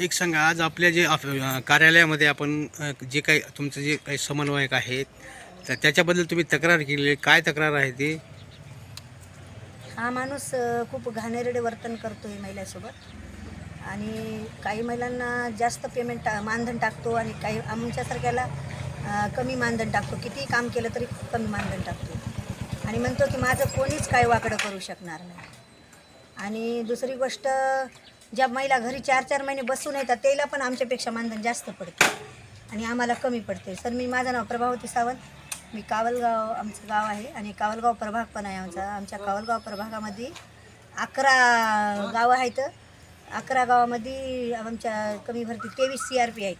एक सांगा आज आपल्या जे कार्यालयामध्ये आपण जे काही तुमचं जे काही समन्वयक आहेत तर त्याच्याबद्दल तुम्ही तक्रार केली काय तक्रार आहे ती? हा माणूस खूप घाणेरडे वर्तन करतो आहे महिलासोबत. आणि काही महिलांना जास्त पेमेंट टा मानधन टाकतो आणि काही आमच्यासारख्याला कमी मानधन टाकतो. कितीही काम केलं तरी कमी मानधन टाकतो. आणि म्हणतो की माझं कोणीच काय वाकडं करू शकणार नाही. आणि दुसरी गोष्ट ज्या महिला घरी चार चार महिने बसून येतात त्याला पण आमच्यापेक्षा मानधन जास्त पडते. आणि आम्हाला कमी पडते. सर मी माझं नाव प्रभावती सावंत. मी कावलगाव आमचं गाव आहे. आणि कावलगाव प्रभाग पण आहे आमचा. आमच्या कावलगाव प्रभागामध्ये अकरा गावं आहेत. अकरा गावामध्ये आमच्या कमी भरती तेवीस सी आर पी आहेत.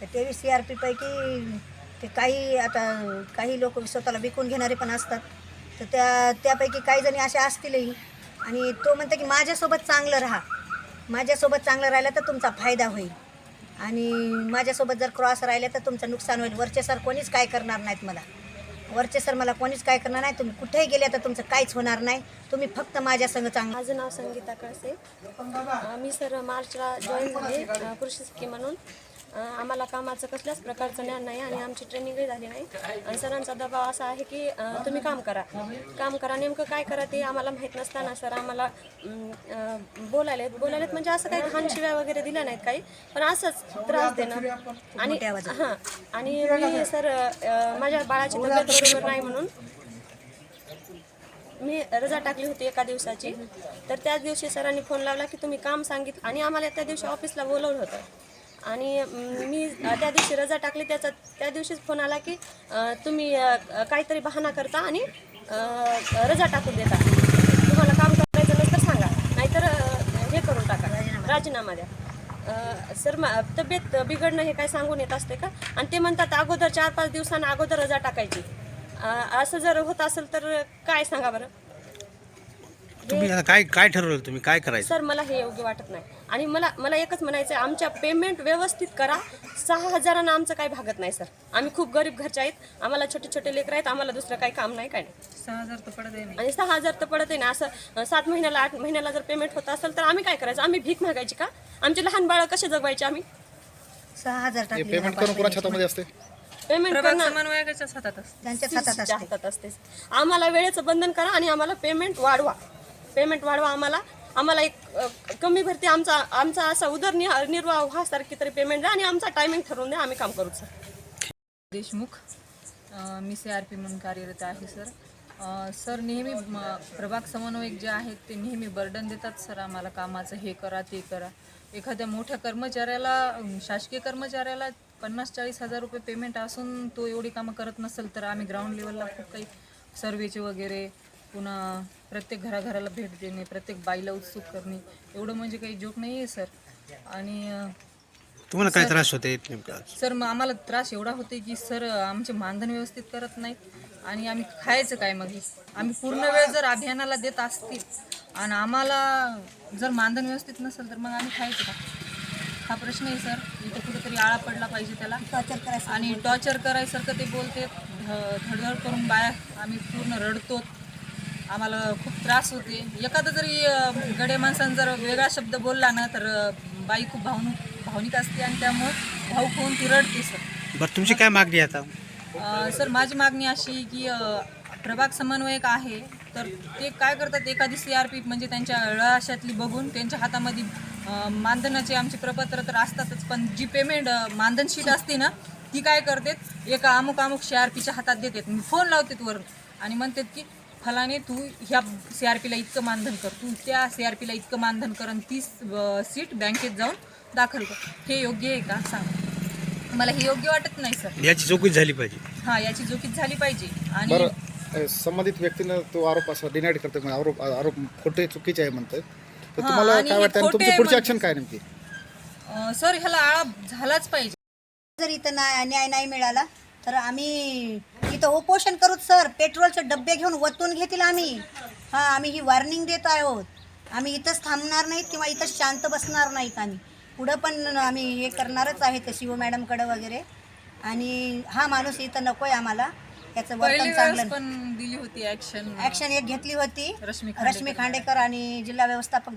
तर तेवीस सी आर पीपैकी ते काही आता काही लोक स्वतःला विकून घेणारे पण असतात. तर त्या त्यापैकी काही जणी अशा असतीलही. आणि तो म्हणतो की माझ्यासोबत चांगलं राहा. माझ्यासोबत चांगलं राहिलं तर तुमचा फायदा होईल. आणि माझ्यासोबत जर क्रॉस राहिले तर तुमचं नुकसान होईल. वरचे सर कोणीच काय करणार नाहीत मला. वरचे सर मला कोणीच काय करणार नाही. तुम्ही कुठेही गेले तर तुमचं काहीच होणार नाही. तुम्ही फक्त माझ्या संग चांगलं माझं नाव संगीता कळसे. मी सर मार्चला जॉईन झाले कृषी सखी म्हणून. आम्हाला कामाचं कसल्याच प्रकारचं ज्ञान नाही आणि आमची ट्रेनिंगही झाली नाही. आणि सरांचा दबाव असा आहे की तुम्ही काम करा. काम करा नेमकं काय करा ते आम्हाला माहीत नसताना सर आम्हाला बोलायलेत. बोलायलेत म्हणजे असं काही घाण शिव्या वगैरे दिल्या नाहीत काही पण असंच त्रास देणं. आणि. हां आणि मी सर माझ्या बाळाची तब्येत बरोबर नाही म्हणून मी रजा टाकली होती एका दिवसाची. तर त्याच दिवशी सरांनी फोन लावला की तुम्ही काम सांगितलं आणि आम्हाला त्या दिवशी ऑफिसला बोलवलं होतं. आणि मी त्या दिवशी रजा टाकली त्याचा त्या दिवशीच फोन आला की तुम्ही काहीतरी बहाणा करता आणि रजा टाकून देता. तुम्हाला काम करायचं नसतं सांगा नाहीतर हे करून टाका. राजीनामा द्या. सर मा तब्येत बिघडणं हे काय सांगून येत असते का? आणि ते म्हणतात अगोदर चार पाच दिवसांना अगोदर रजा टाकायची. असं जर होत असेल तर काय सांगा बरं? तुम्ही आता काय काय ठरवलं तुम्ही? काय करायचं? सर मला हे योग्य वाटत नाही. आणि मला मला एकच म्हणायचं आहे आमच्या पेमेंट व्यवस्थित करा. सहा हजारांना आमचं काही भागत नाही सर. आम्ही खूप गरीब घरचे आहेत. आम्हाला छोटे छोटे लेकर आहेत. आम्हाला दुसरं काही काम नाही काय नाही. सहा हजार तर पडत आहे आणि सहा हजार तर पडत आहे ना असं अं, सात महिन्याला आठ महिन्याला जर पेमेंट होत असेल तर आम्ही काय करायचं? आम्ही भीक मागायची का? आमचे लहान बाळं कसे जगवायचे आम्ही? सहा हजार टाकले पेमेंट करून कोणाच्या हातामध्ये असते? पेमेंट प्रभाग करणं समन्वयकाच्याच हातात असतं. त्यांच्याच हातात च्या असते. हातात असतेच आम्हाला वेळेचं बंधन करा आणि आम्हाला पेमेंट वाढवा. पेमेंट वाढवा आम्हाला. आम्हाला एक कमी भरती आमचा आमचा असा उदरनिर्वाह निर्वाह व्हासारखी तरी पेमेंट द्या आणि आमचा टायमिंग ठरवून द्या आम्ही काम करू सर देशमुख मी सी आर पी म्हणून कार्यरत आहे सर सर नेहमी म, प्रभाग समन्वयक जे आहेत ते नेहमी बर्डन देतात सर आम्हाला कामाचं हे करा ते करा. एखाद्या मोठ्या कर्मचाऱ्याला शासकीय कर्मचाऱ्याला पन्नास चाळीस हजार रुपये पेमेंट असून तो एवढी कामं करत नसेल तर आम्ही ग्राउंड लेवलला खूप काही सर्वेचे वगैरे पुन्हा प्रत्येक घराघराला भेट देणे प्रत्येक बाईला उत्सुक करणे एवढं म्हणजे काही जोक नाही आहे सर. आणि अं, तुम्हाला काय त्रास होते नेमका सर मग आम्हाला त्रास एवढा होते की सर आमचे मानधन व्यवस्थित करत नाहीत आणि आम्ही खायचं काय मग हे? आम्ही पूर्ण वेळ जर अभियानाला देत असतील आणि आम्हाला जर मानधन व्यवस्थित नसेल तर मग आम्ही खायचं का? हा प्रश्न आहे सर. इथं कुठेतरी आळा पडला पाहिजे त्याला. टॉर्चर करायचं. आणि टॉर्चर करायसारखं ते बोलते. ध- धडधड करून बाया आम्ही पूर्ण रडतो. आम्हाला खूप त्रास होते. एखादा जरी गडे माणसानं जर वेगळा शब्द बोलला ना तर बाई खूप भावनिक भावनिक असते आणि त्यामुळं भाऊ होऊन ती रडते सर. बरं तुमची काय मागणी आता? अ, सर माझी मागणी अशी की अ, प्रभाग समन्वयक आहे तर ते काय करतात एखादी सी आर पी म्हणजे त्यांच्या रळाशातली बघून त्यांच्या हातामध्ये अ, मानधनाचे आमचे प्रपत्र तर असतातच पण जी पेमेंट मानधन शीट असते ना ती काय करते एका अमुक अमुक सी आर पीच्या हातात देतात. मी फोन लावते वर आणि म्हणतात की फलाने तू ह्या सी आर पीला इतकं मानधन कर. तू त्या सी आर पीला इतकं मानधन कर आणि ती सीट बँकेत जाऊन दाखल कर. हे योग्य आहे का? सांग. मला हे योग्य वाटत नाही सर. याची चौकशी झाली पाहिजे. हा याची जोखीत झाली पाहिजे. आणि बरं संबंधित व्यक्तीनं तो आरोप असा डिनाईड करतो म्हणजे आरोप आरोप खोटे चुकीचे आहे म्हणतात तर हा, तुम्हाला आणि काय वाटतं आणि खोटे तुमची पुढची ऍक्शन काय नेमकी? अं, सर ह्याला आळा झालाच पाहिजे. जर इथं न्याय नाही मिळाला तर आम्ही इथं उपोषण करूत सर. पेट्रोलचे डब्बे घेऊन वतून घेतील आम्ही. हां आम्ही ही वॉर्निंग देत आहोत. आम्ही इथंच थांबणार नाहीत किंवा इथंच शांत बसणार नाहीत आम्ही. पुढं पण आम्ही हे करणारच आहे ते शिव मॅडमकडं वगैरे. आणि हा माणूस इथं नको आहे आम्हाला त्याचं पहिली वर्तन चांगलं पण दिली होती ऍक्शन ॲक्शन एक घेतली होती. रश्मी रश्मी खांडेकर आणि जिल्हा व्यवस्थापक